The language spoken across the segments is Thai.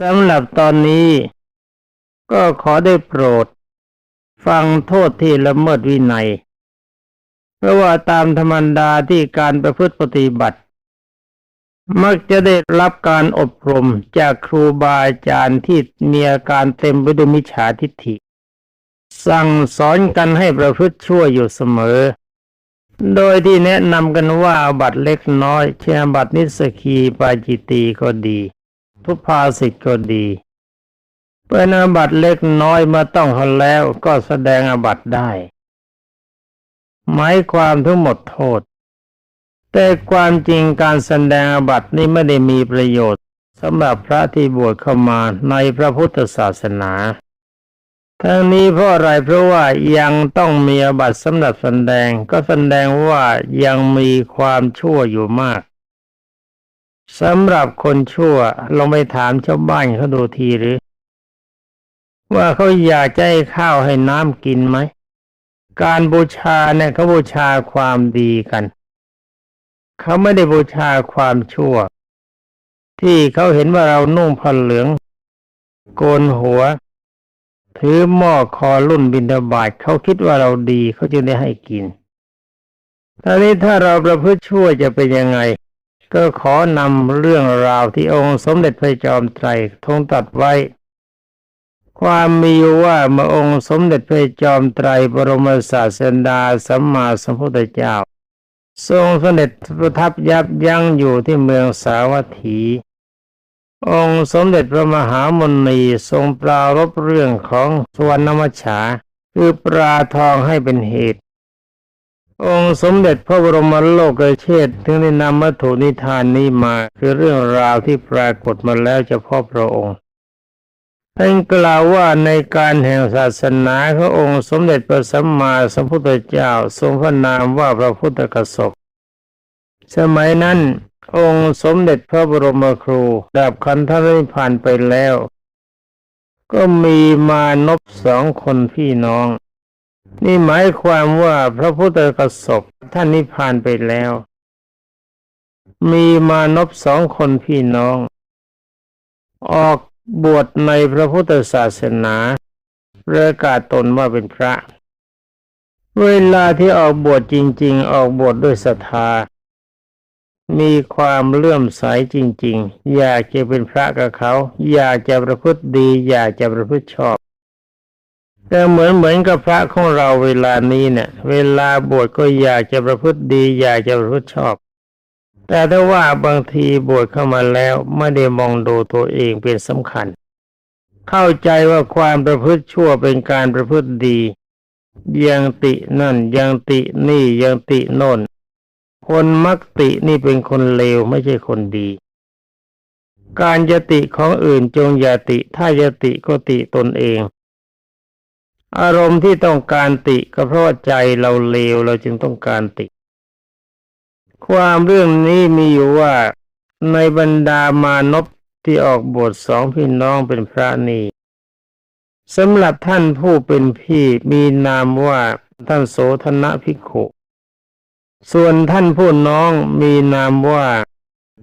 สำหรับตอนนี้ ก็ขอได้โปรด ฟังโทษที่ละเมิดวินัย เพราะว่าตามธรรมดาที่การประพฤติปฏิบัติ มักจะได้รับการอบรมจากครูบาอาจารย์ที่มีอาการเต็มไปด้วยมิจฉาทิฏฐิ สั่งสอนกันให้ประพฤติชั่วอยู่เสมอ โดยที่แนะนำกันว่าบัตรเล็กน้อย เช่นบัตรนิสกีปาจิตีก็ดี ทุพาสิทธ์ก็ดี เป็นอาบัตเล็กน้อยเมื่อต้องเขาแล้วก็แสดงอาบัตได้ หมายความทั้งหมดโทษ แต่ความจริงการแสดงอาบัตนี้ไม่ได้มีประโยชน์สำหรับพระที่บวชเข้ามาในพระพุทธศาสนาทั้งนี้เพราะอะไรเพราะว่ายังต้องมีอาบัตสำหรับแสดงก็แสดงว่ายังมีความชั่วอยู่มาก สำหรับคนชั่วลองไปถามชาวบ้านเขาดูทีหรือ ว่าเขาอยากจะให้ข้าวให้น้ำกินไหม การบูชาเนี่ยเขาบูชาความดีกัน เขาไม่ได้บูชาความชั่ว ที่เขาเห็นว่าเรานุ่งผ้าเหลือง โกนหัว ถือหม้อคอรุ่นบินทบาทเขาคิดว่าเราดีเขาจึงได้ให้กินตอนนี้ถ้าเราประพฤติชั่วจะเป็นยังไง ก็ขอนำเรื่องราวที่องค์สมเด็จพระจอมไตรทรงตัดไว้ ความมีว่าเมื่อองค์สมเด็จพระจอมไตรบรมศาสดาสัมมาสัมพุทธเจ้า ทรงเสด็จประทับยับยั้งอยู่ที่เมืองสาวัตถี องค์สมเด็จพระมหามนีทรงปรารบเรื่องของสวรรณมัจฉาคือปลาทองให้เป็นเหตุ องค์สมเด็จพระบรมโลกเชษฐ์ถึงได้นำวัตถุนิทานนี้มา คือเรื่องราวที่ปรากฏมาแล้วเฉพาะพระองค์ท่านกล่าวว่าในการแห่งศาสนาขององค์สมเด็จพระสัมมาสัมพุทธเจ้าทรงพระนามว่าพระพุทธกสกสมัยนั้น องค์สมเด็จพระบรมครูดับขันธปรินิพพานไปแล้ว ก็มีมานพสองคนพี่น้อง นี่หมายความว่าพระพุทธกสกท่านนิพพานไปแล้ว มีมานพสองคนพี่น้อง ออกบวชในพระพุทธศาสนาประกาศตนว่าเป็นพระ เวลาที่ออกบวชจริง ๆ ออกบวชดด้วยศรัทธา มีความเลื่อมใสจริง ๆ อยากจะเป็นพระกับเขา อยากจะประพฤติดี อยากจะประพฤติชอบ แต่เหมือนเหมือนกับพระของเราเวลานี้เนี่ย เวลาบวชก็อยากจะประพฤติดี อยากจะประพฤติชอบ แต่ถ้าว่าบางทีบวชเข้ามาแล้วไม่ได้มองดูตัวเองเป็นสำคัญ เข้าใจว่าความประพฤติชั่วเป็นการประพฤติดียังตินั่นยังตินี่ยังติโน่นคนมักตินี่เป็นคนเลวไม่ใช่คนดี การยติของอื่นจงอย่าติ ถ้ายติก็ติตนเอง อารมณ์ที่ต้องการติก็เพราะว่าใจเราเลวเราจึงต้องการติ ความเรื่องนี้มีอยู่ว่าในบรรดามานพที่ออกบทสองพี่น้องเป็นพระนีสำหรับท่านผู้เป็นพี่มีนามว่าท่านโสธนะภิกขุ ส่วนท่านผู้น้องมีนามว่า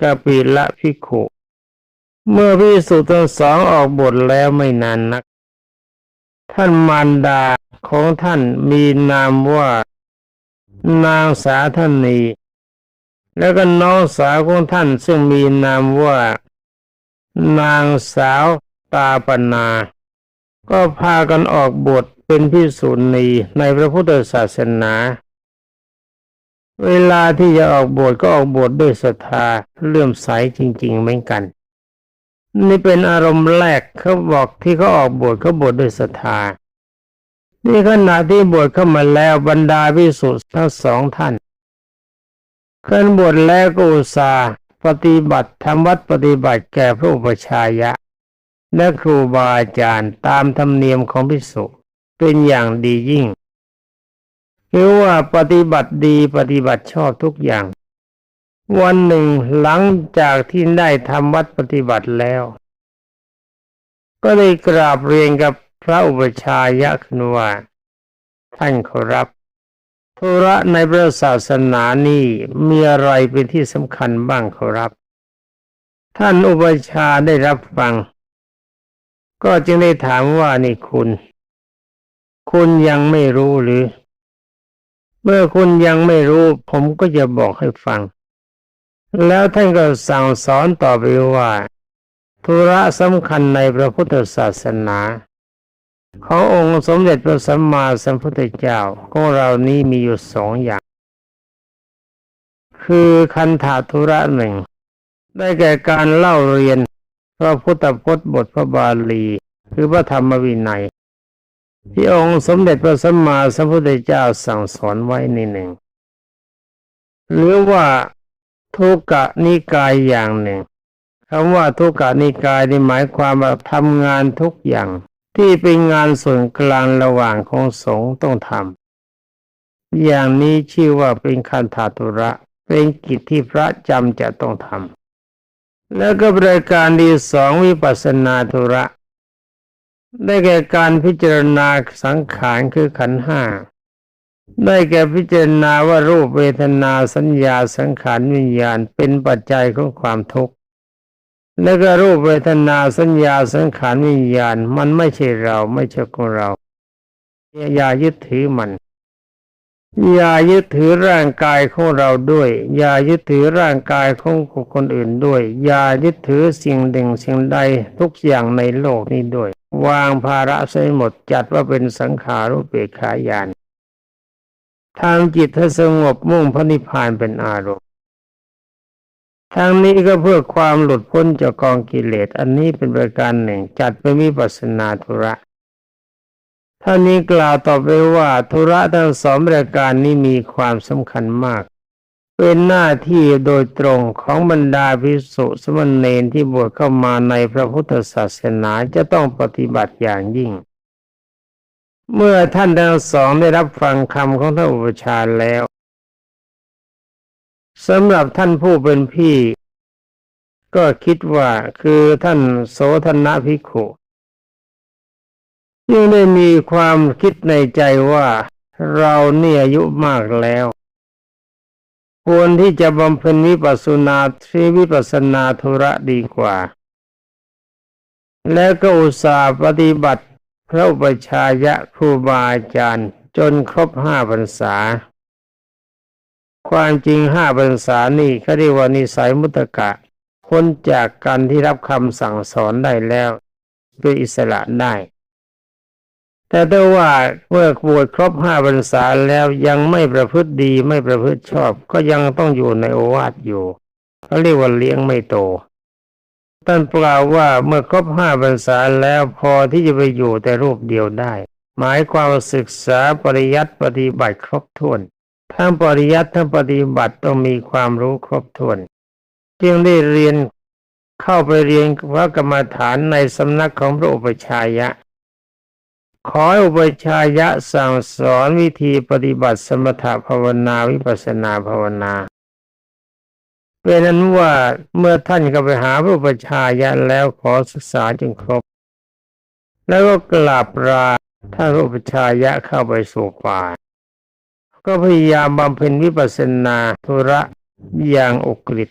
กาปิละภิกขุ เมื่อพิสุทั้งสองออกบทแล้วไม่นานนัก ท่านมารดาของท่านมีนามว่า นางสาธนี แล้วก็น้องสาวของท่านซึ่งมีนามว่า นางสาวตาปนา ก็พากันออกบทเป็นพิสุณีในพระพุทธศาสนา เวลาที่จะออกบทก็ออกบทด้วยศรัทธาเลื่อมใสจริง ๆ เหมือนกัน นี่เป็นอารมณ์แรกเขาบอกที่เขาออกบทเขาบทด้วยศรัทธานี่ขณะที่บวชเข้ามาแล้วบรรดาพิสุทั้งสองท่านกันบวชแล้วก็อุตส่าห์ปฏิบัติทำวัดปฏิบัติแก่พระอุปชายะ และครูบาอาจารย์ตามธรรมเนียมของพิสุเป็นอย่างดียิ่งคือว่าปฏิบัติดีปฏิบัติชอบทุกอย่าง วันหนึ่งหลังจากที่ได้ทำวัดปฏิบัติแล้ว ก็ได้กราบเรียนกับพระอุปชายะขึ้นว่า ท่านขอรับธุระในพระศาสนานี่มีอะไรเป็นที่สำคัญบ้างขอรับ ท่านอุปชาย์ได้รับฟัง ก็จึงได้ถามว่านี่คุณ คุณยังไม่รู้หรือ เมื่อคุณยังไม่รู้ ผมก็จะบอกให้ฟัง แล้วท่านก็สั่งสอนต่อไปว่าธุระสำคัญในพระพุทธศาสนาขององค์สมเด็จพระสัมมาสัมพุทธเจ้าของเรานี้มีอยู่สองอย่าง คือคันธาธุระหนึ่ง ได้แก่การเล่าเรียนพระพุทธพจน์บทพระบาลีคือพระธรรมวินัย ที่องค์สมเด็จพระสัมมาสัมพุทธเจ้าสั่งสอนไว้ในหนึ่ง หรือว่า ทุกกะนิกายอย่างหนึ่งคำว่าทุกกะนิกายนี่หมายความว่าทำงานทุกอย่าง ที่เป็นงานส่วนกลางระหว่างของสงฆ์ต้องทำอย่างนี้ชื่อว่าเป็นคันธาตุระ เป็นกิจที่พระจำจะต้องทำแล้วก็บริการที่สองวิปัสนาธุระ ได้แก่การพิจารณาสังขารคือขันห้า ได้แก่พิจารณาว่ารูปเวทนาสัญญาสังขารวิญญาณเป็นปัจจัยของความทุกข์แล้วก็รูปเวทนาสัญญาสังขารวิญญาณ มันไม่ใช่เราไม่ใช่ของเรา อย่ายึดถือมัน อย่ายึดถือร่างกายของเราด้วย อย่ายึดถือร่างกายของคนอื่นด้วย อย่ายึดถือสิ่งหนึ่งสิ่งใดทุกอย่างในโลกนี้ด้วย วางภาระใช้หมดจัดว่าเป็นสังขารุปเปกขายาน ทางจิตให้สงบมุ่งพระนิพพานเป็นอารมณ์ทางนี้ก็เพื่อความหลุดพ้นจากกองกิเลส อันนี้เป็นประการหนึ่ง จัดเป็นวิปัสสนาธุระท่านนี้กล่าวต่อไปว่าธุระทั้งสองประการนี้มีความสำคัญมาก เป็นหน้าที่โดยตรงของบรรดาภิกษุสมณเณรที่บวชเข้ามาในพระพุทธศาสนาจะต้องปฏิบัติอย่างยิ่ง เมื่อท่านทั้งสองได้รับฟังคำของท่านอุปชาแล้วสำหรับท่านผู้เป็นพี่ ก็คิดว่าคือท่านโสธนะภิกขุยังได้มีความคิดในใจว่าเราเนี่ยอายุมากแล้ว ควรที่จะบำเพ็ญวิปัสสนาทีวิปัสสนาธุระดีกว่า แล้วก็อุตส่าห์ปฏิบัติ พระอุปชายะครูบาอาจารย์จนครบห้าพรรษา ความจริงห้าพรรษานี่เขาเรียกว่านิสัยมุตตะพ้นจากการที่รับคำสั่งสอนได้แล้วเป็นอิสระได้ แต่ถ้าว่าเมื่อบวชครบห้าพรรษาแล้วยังไม่ประพฤติดีไม่ประพฤติชอบ ก็ยังต้องอยู่ในโอวาทอยู่เขาเรียกว่าเลี้ยงไม่โต ท่านกล่าวว่าเมื่อครบห้าพรรษาแล้วพอที่จะไปอยู่แต่รูปเดียวได้ หมายความศึกษาปริยัติปฏิบัติครบถ้วนทั้งปริยัติทั้งปฏิบัติต้องมีความรู้ครบถ้วนจึงได้เรียนเข้าไปเรียนพระกรรมฐานในสำนักของพระอุปชฌายะ ขออุปชฌายะสั่งสอนวิธีปฏิบัติสมถภาวนาวิปัสสนาภาวนา เป็นนั้นว่าเมื่อท่านก็ไปหาพระอุปชายะแล้วขอศึกษาจนครบ แล้วก็กราบลาท่านพระอุปชายะเข้าไปสู่ป่า ก็พยายามบำเพ็ญวิปัสสนาธุระอย่างอุกฤษ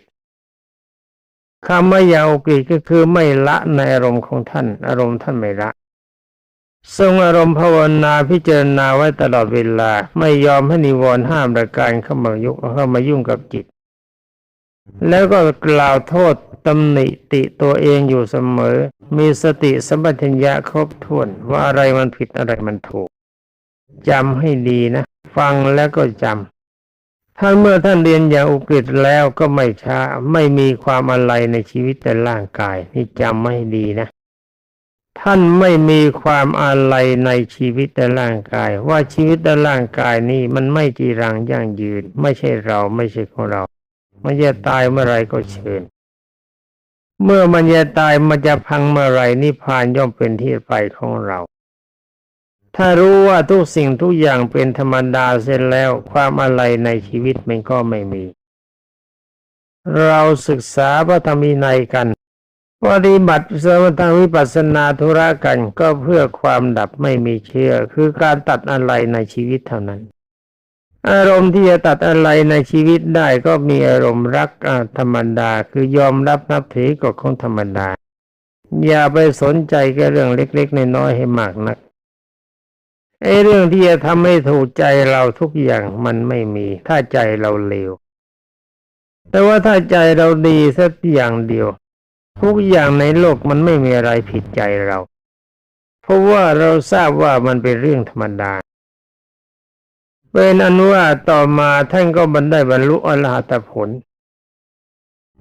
คำว่าอย่างอุกฤษก็คือไม่ละในอารมณ์ของท่าน อารมณ์ท่านไม่ละทรงอารมณ์ภาวนาพิจารณาไว้ตลอดเวลา ไม่ยอมให้นิวรณ์ห้ามประการเข้ามายุเข้ามายุ่งกับจิต แล้วก็กล่าวโทษตำหนิติตัวเองอยู่เสมอ มีสติสัมปชัญญะครบถ้วนว่าอะไรมันผิดอะไรมันถูกจำให้ดีนะ ฟังแล้วก็จำท่านเมื่อท่านเรียนอย่างอุกฤษแล้วก็ไม่ช้า ไม่มีความอะไรในชีวิตแต่ร่างกายนี่จำไม่ดีนะ ท่านไม่มีความอะไรในชีวิตแต่ร่างกาย ว่าชีวิตแต่ร่างกายนี่มันไม่จีรังยั่งยืน ไม่ใช่เราไม่ใช่ของเรา มันจะตายเมื่อไรก็เชิญ เมื่อมันจะตายมันจะพังเมื่อไรนิพพานย่อมเป็นที่ไปของเรา ถ้ารู้ว่าทุกสิ่งทุกอย่างเป็นธรรมดาเสร็จแล้วความอะไรในชีวิตมันก็ไม่มี เราศึกษาพระธรรมวินัยกันปฏิบัติสมถวิปัสสนาธุระกันก็เพื่อความดับไม่มีเชื่อ คือการตัดอะไรในชีวิตเท่านั้น อารมณ์ที่จะตัดอะไรในชีวิตได้ก็มีอารมณ์รักธรรมดา คือยอมรับนับถือกฎของธรรมดา อย่าไปสนใจแค่เรื่องเล็กๆน้อยๆให้มากนักไอ้เรื่องที่จะทำให้ถูกใจเราทุกอย่างมันไม่มี ถ้าใจเราเลวแต่ว่าถ้าใจเราดีสักอย่างเดียว ทุกอย่างในโลกมันไม่มีอะไรผิดใจเรา เพราะว่าเราทราบว่ามันเป็นเรื่องธรรมดา เป็นอนุว่าต่อมาท่านก็บรรได้บรรลุอรหัตผล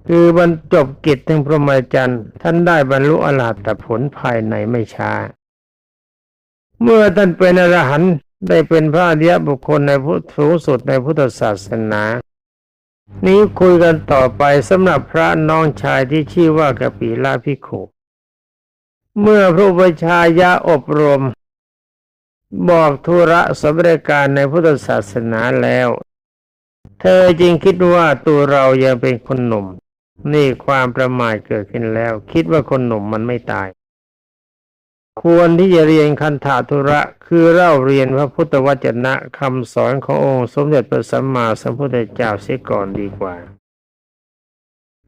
คือบรรจบกิจถึงพรหมจรรย์ท่านได้บรรลุอรหัตผลภายในไม่ช้า เมื่อท่านเป็นอรหันต์ได้เป็นพระอริยบุคคลในพุทธสูงสุดในพุทธศาสนา นี้คุยกันต่อไปสำหรับพระน้องชายที่ชื่อว่ากปีลาภิกขุเมื่อพระอุปชายาอบรม บอกธุระสำเร็จการในพุทธศาสนาแล้ว เธอจึงคิดว่าตัวเรายังเป็นคนหนุ่ม นี่ความประมาทเกิดขึ้นแล้ว คิดว่าคนหนุ่มมันไม่ตาย ควรที่จะเรียนคันธาธุระคือเล่าเรียนพระพุทธวจนะคำสอนขององค์สมเด็จพระสัมมาสัมพุทธเจ้าเสียก่อนดีกว่า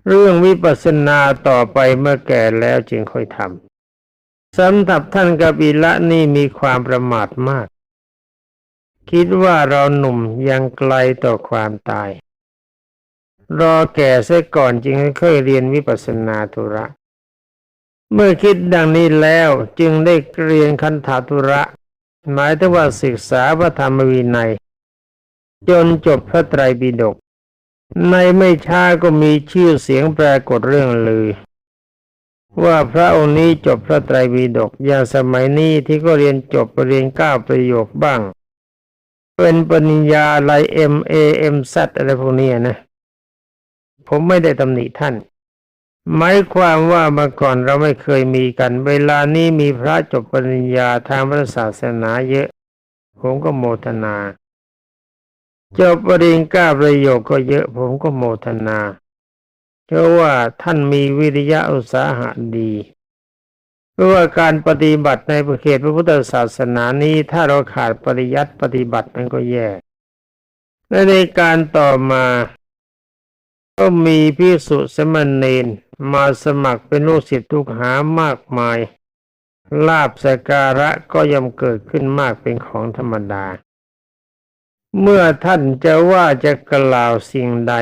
เรื่องวิปัสสนาต่อไปเมื่อแก่แล้วจึงค่อยทำ สำหรับท่านกบิละนี่มีความประมาทมาก คิดว่าเราหนุ่มยังไกลต่อความตาย รอแก่เสียก่อนจึงค่อยเรียนวิปัสสนาธุระ เมื่อคิดดังนี้แล้วจึงได้เรียนคันธาธุระ หมายถึงว่าศึกษาพระธรรมวินัย จนจบพระไตรปิฎกในไม่ช้าก็มีชื่อเสียงปรากฏเรื่องลือ ว่าพระองค์นี้จบพระไตรปิฎกอย่างสมัยนี้ที่ก็เรียนจบเรียนเก้าประโยคบ้าง เป็นปริญญาอะไรเอ็มเอเอ็มซัดอะไรพวกนี้นะ ผมไม่ได้ตำหนิท่านหมายความว่าเมื่อก่อนเราไม่เคยมีกัน เวลานี้มีพระจบปริญญาทางพระศาสนาเยอะ ผมก็โมทนาจบปริญญาประโยคก็เยอะ ผมก็โมทนา เพราะว่าท่านมีวิริยะอุตสาหะดีเพราะว่าการปฏิบัติในประเขตพระพุทธศาสนานี้ถ้าเราขาดปริยัติปฏิบัติมันก็แย่และในการต่อมา ก็มีพิสุสมณเณรมาสมัครเป็นลูกศิษย์ทุกหามากมาย ลาบสกการะก็ย่อมเกิดขึ้นมากเป็นของธรรมดา เมื่อท่านจะว่าจะกล่าวสิ่งใด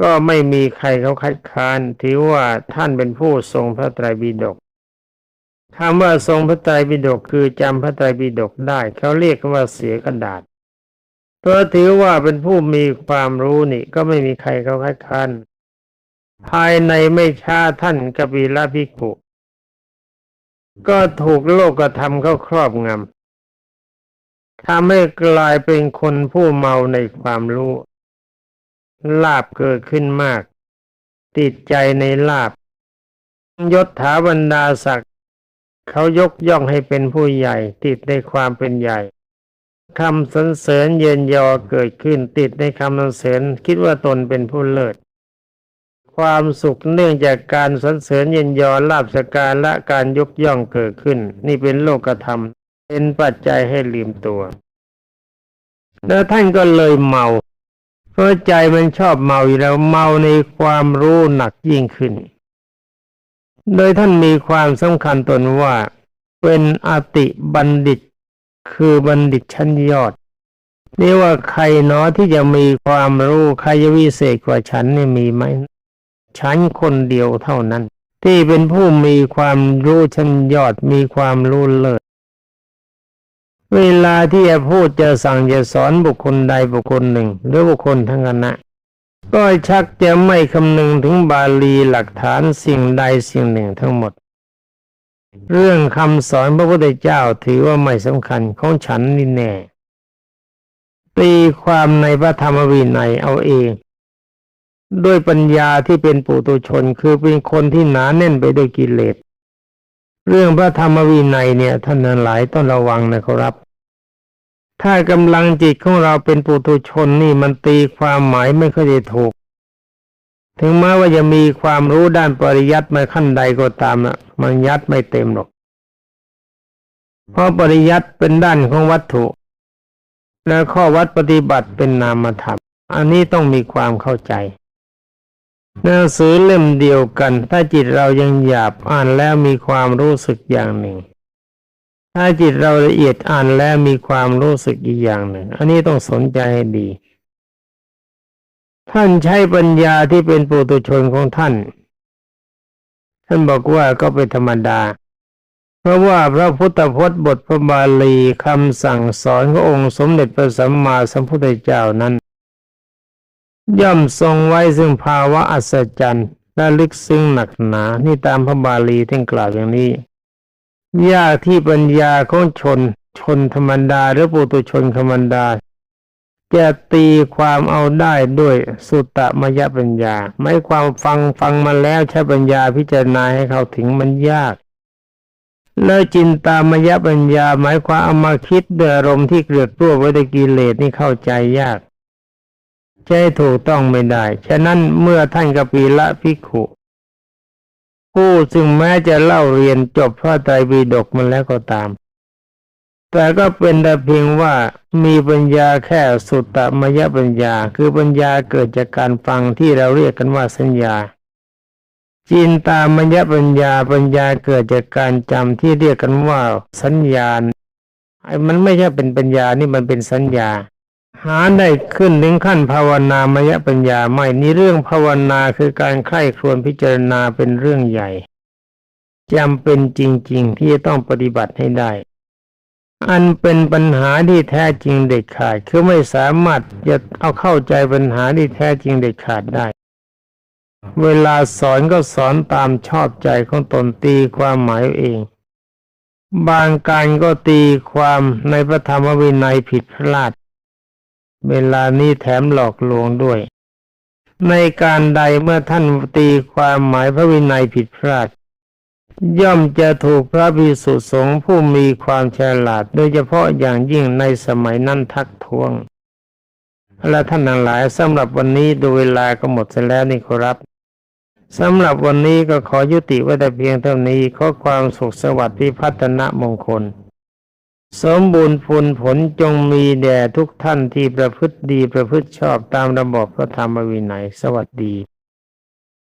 ก็ไม่มีใครเขาคัดค้านถือว่าท่านเป็นผู้ทรงพระไตรปิฎกคำว่าทรงพระไตรปิฎกคือจำพระไตรปิฎกได้เขาเรียกว่าเสียกระดาษเพราะถือว่าเป็นผู้มีความรู้นี่ก็ไม่มีใครเขาคัดค้านภายในไม่ช้าท่านกบิลภิกขุก็ถูกโลกธรรมเขาครอบงำทำให้กลายเป็นคนผู้เมาในความรู้ ลาบเกิดขึ้นมาก ติดใจในลาบยศถาบรรดาศักดิ์เขายกย่องให้เป็นผู้ใหญ่ ติดในความเป็นใหญ่คำสรรเสริญเย็นยอเกิดขึ้นติดในคำสรรเสริญคิดว่าตนเป็นผู้เลิศ ความสุขเนื่องจากการสรรเสริญเย็นยอลาบสการและการยกย่องเกิดขึ้น นี่เป็นโลกธรรม เป็นปัจจัยให้ลืมตัว แล้วท่านก็เลยเมา เพราะใจมันชอบเมาอยู่แล้วเมาในความรู้หนักยิ่งขึ้น โดยท่านมีความสำคัญตนว่าเป็นอติบัณฑิต คือบัณฑิตชั้นยอด นี่ว่าใครเนาะที่จะมีความรู้ใครจะวิเศษกว่าฉันนี่มีไหมฉันคนเดียวเท่านั้น ที่เป็นผู้มีความรู้ชั้นยอดมีความรู้เลิศ เวลาที่จะพูดจะสั่งจะสอนบุคคลใดบุคคลหนึ่ง หรือบุคคลทั้งคณะก็ชักจะไม่คำนึงถึงบาลีหลักฐานสิ่งใดสิ่งหนึ่งทั้งหมด เรื่องคำสอนพระพุทธเจ้าถือว่าไม่สำคัญของฉันนี่แน่ตีความในพระธรรมวินัยเอาเอง ด้วยปัญญาที่เป็นปุตุชนคือเป็นคนที่หนาแน่นไปด้วยกิเลส เรื่องพระธรรมวินัยเนี่ยท่านทั้งหลายต้องระวังนะครับ ถ้ากำลังจิตของเราเป็นปุถุชนนี่มันตีความหมายไม่ค่อยจะถูก ถึงแม้ว่าจะมีความรู้ด้านปริยัติมาขั้นใดก็ตามอะมันยัดไม่เต็มหรอก เพราะปริยัติเป็นด้านของวัตถุ และข้อวัดปฏิบัติเป็นนามธรรม อันนี้ต้องมีความเข้าใจ หนังสือเล่มเดียวกัน ถ้าจิตเรายังหยาบอ่านแล้วมีความรู้สึกอย่างหนึ่ง ถ้าจิตเราละเอียดอ่านแล้วมีความรู้สึกอีกอย่างหนึ่ง อันนี้ต้องสนใจให้ดี ท่านใช้ปัญญาที่เป็นปุตุชนของท่าน ท่านบอกว่าก็เป็นธรรมดา เพราะว่าพระพุทธพจน์บทพระบาลีคำสั่งสอนขององค์สมเด็จพระสัมมาสัมพุทธเจ้านั้น ย่อมทรงไว้ซึ่งภาวะอัศจรรย์และลึกซึ้งหนักหนา นี่ตามพระบาลีท่านกล่าวอย่างนี้ ยากที่ปัญญาของชน ชนธรรมดาหรือปุตุชนธรรมดา จะตีความเอาได้ด้วยสุตตมยปัญญา ไม่ความฟังฟังมาแล้วใช้ปัญญาพิจารณาให้เข้าถึงมันยาก แล้วจินตามยปัญญาหมายความเอามาคิดด้วยอารมณ์ที่เกลือกตัวไว้ด้วยกิเลสนี่เข้าใจยาก ใช้ถูกต้องไม่ได้ ฉะนั้นเมื่อท่านกปีละพิกขุ ผู้ซึ่งแม้จะเล่าเรียนจบพระไตรปิฎกมาแล้วก็ตาม แต่ก็เป็นแต่เพียงว่ามีปัญญาแค่สุตตมยปัญญา คือปัญญาเกิดจากการฟังที่เราเรียกกันว่าสัญญาจินตามยปัญญาปัญญาเกิดจากการจำที่เรียกกันว่าสัญญาณไอ้มันไม่ใช่เป็นปัญญานี่มันเป็นสัญญา หาได้ขึ้นถึงขั้นภาวนามยปัญญาไม่นี่เรื่องภาวนาคือการใคร่ครวญพิจารณาเป็นเรื่องใหญ่จำเป็นจริง ๆ ที่จะต้องปฏิบัติให้ได้ อันเป็นปัญหาที่แท้จริงเด็ดขาดคือไม่สามารถจะเอาเข้าใจปัญหาที่แท้จริงเด็ดขาดได้ เวลาสอนก็สอนตามชอบใจของตนตีความหมายเอาเองบางการก็ตีความในพระธรรมวินัยผิดพลาด เวลานี้แถมหลอกลวงด้วย ในการใดเมื่อท่านตีความหมายพระวินัยผิดพลาด ย่อมจะถูกพระภิกษุสงฆ์ผู้มีความฉลาด โดยเฉพาะอย่างยิ่งในสมัยนั้นทักท้วง และท่านทั้งหลายสำหรับวันนี้ดูเวลาก็หมดเสียแล้วนี่ครับสำหรับวันนี้ก็ขอยุติไว้แต่เพียงเท่านี้ขอความสุขสวัสดิ์ที่พัฒนมงคล สมบูรณ์ผลผลจงมีแด่ทุกท่านที่ประพฤติดีประพฤติชอบตามระบบพระธรรมวินัยสวัสดี